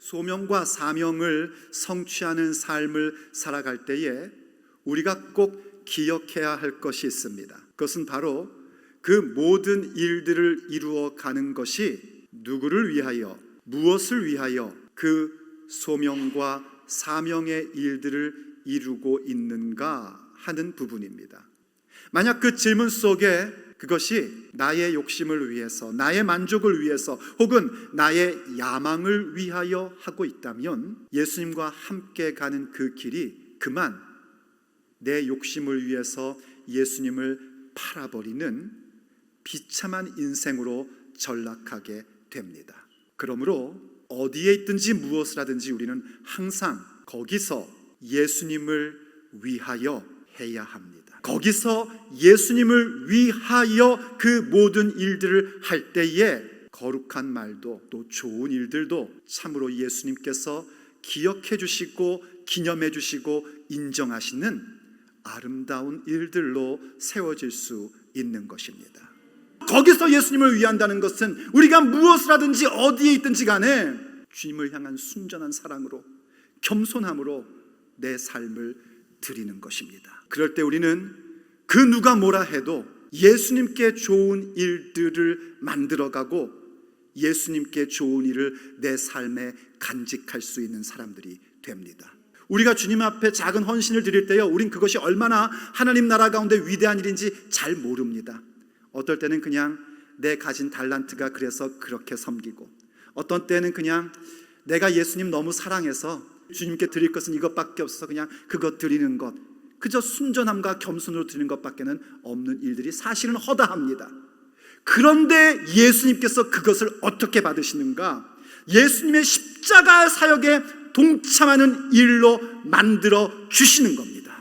소명과 사명을 성취하는 삶을 살아갈 때에 우리가 꼭 기억해야 할 것이 있습니다. 그것은 바로 그 모든 일들을 이루어 가는 것이 누구를 위하여 무엇을 위하여 그 소명과 사명의 일들을 이루고 있는가 하는 부분입니다. 만약 그 질문 속에 그것이 나의 욕심을 위해서, 나의 만족을 위해서, 혹은 나의 야망을 위하여 하고 있다면 예수님과 함께 가는 그 길이 그만 내 욕심을 위해서 예수님을 팔아버리는 비참한 인생으로 전락하게 됩니다. 그러므로 어디에 있든지 무엇을 하든지 우리는 항상 거기서 예수님을 위하여 해야 합니다. 거기서 예수님을 위하여 그 모든 일들을 할 때에 거룩한 말도 또 좋은 일들도 참으로 예수님께서 기억해 주시고 기념해 주시고 인정하시는 아름다운 일들로 세워질 수 있는 것입니다. 거기서 예수님을 위한다는 것은 우리가 무엇을 하든지 어디에 있든지 간에 주님을 향한 순전한 사랑으로 겸손함으로 내 삶을 드리는 것입니다. 그럴 때 우리는 그 누가 뭐라 해도 예수님께 좋은 일들을 만들어가고 예수님께 좋은 일을 내 삶에 간직할 수 있는 사람들이 됩니다. 우리가 주님 앞에 작은 헌신을 드릴 때요, 우린 그것이 얼마나 하나님 나라 가운데 위대한 일인지 잘 모릅니다. 어떨 때는 그냥 내 가진 달란트가 그래서 그렇게 섬기고, 어떤 때는 그냥 내가 예수님 너무 사랑해서 주님께 드릴 것은 이것밖에 없어서 그냥 그것 드리는 것, 그저 순전함과 겸손으로 드리는 것밖에는 없는 일들이 사실은 허다합니다. 그런데 예수님께서 그것을 어떻게 받으시는가? 예수님의 십자가 사역에 동참하는 일로 만들어 주시는 겁니다.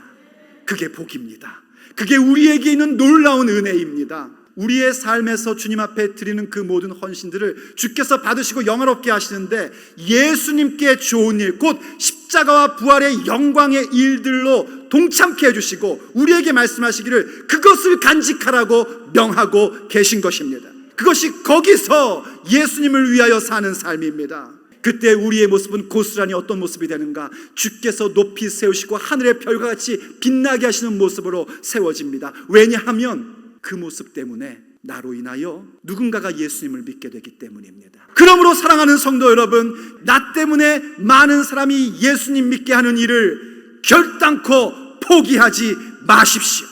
그게 복입니다. 그게 우리에게 있는 놀라운 은혜입니다. 우리의 삶에서 주님 앞에 드리는 그 모든 헌신들을 주께서 받으시고 영화롭게 하시는데 예수님께 좋은 일, 곧 십자가와 부활의 영광의 일들로 동참케 해주시고 우리에게 말씀하시기를 그것을 간직하라고 명하고 계신 것입니다. 그것이 거기서 예수님을 위하여 사는 삶입니다. 그때 우리의 모습은 고스란히 어떤 모습이 되는가? 주께서 높이 세우시고 하늘의 별과 같이 빛나게 하시는 모습으로 세워집니다. 왜냐하면 그 모습 때문에 나로 인하여 누군가가 예수님을 믿게 되기 때문입니다. 그러므로 사랑하는 성도 여러분, 나 때문에 많은 사람이 예수님 믿게 하는 일을 결단코 포기하지 마십시오.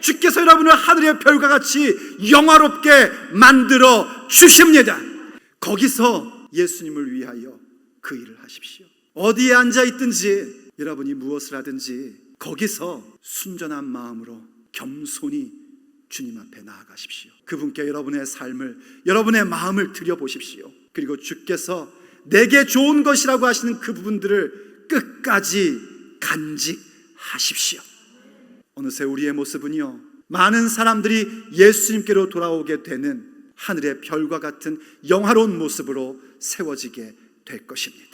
주께서 여러분을 하늘의 별과 같이 영화롭게 만들어 주십니다. 거기서 예수님을 위하여 그 일을 하십시오. 어디에 앉아 있든지 여러분이 무엇을 하든지 거기서 순전한 마음으로 겸손히 주님 앞에 나아가십시오. 그분께 여러분의 삶을, 여러분의 마음을 드려보십시오. 그리고 주께서 내게 좋은 것이라고 하시는 그 부분들을 끝까지 간직하십시오. 어느새 우리의 모습은요, 많은 사람들이 예수님께로 돌아오게 되는 하늘의 별과 같은 영화로운 모습으로 세워지게 될 것입니다.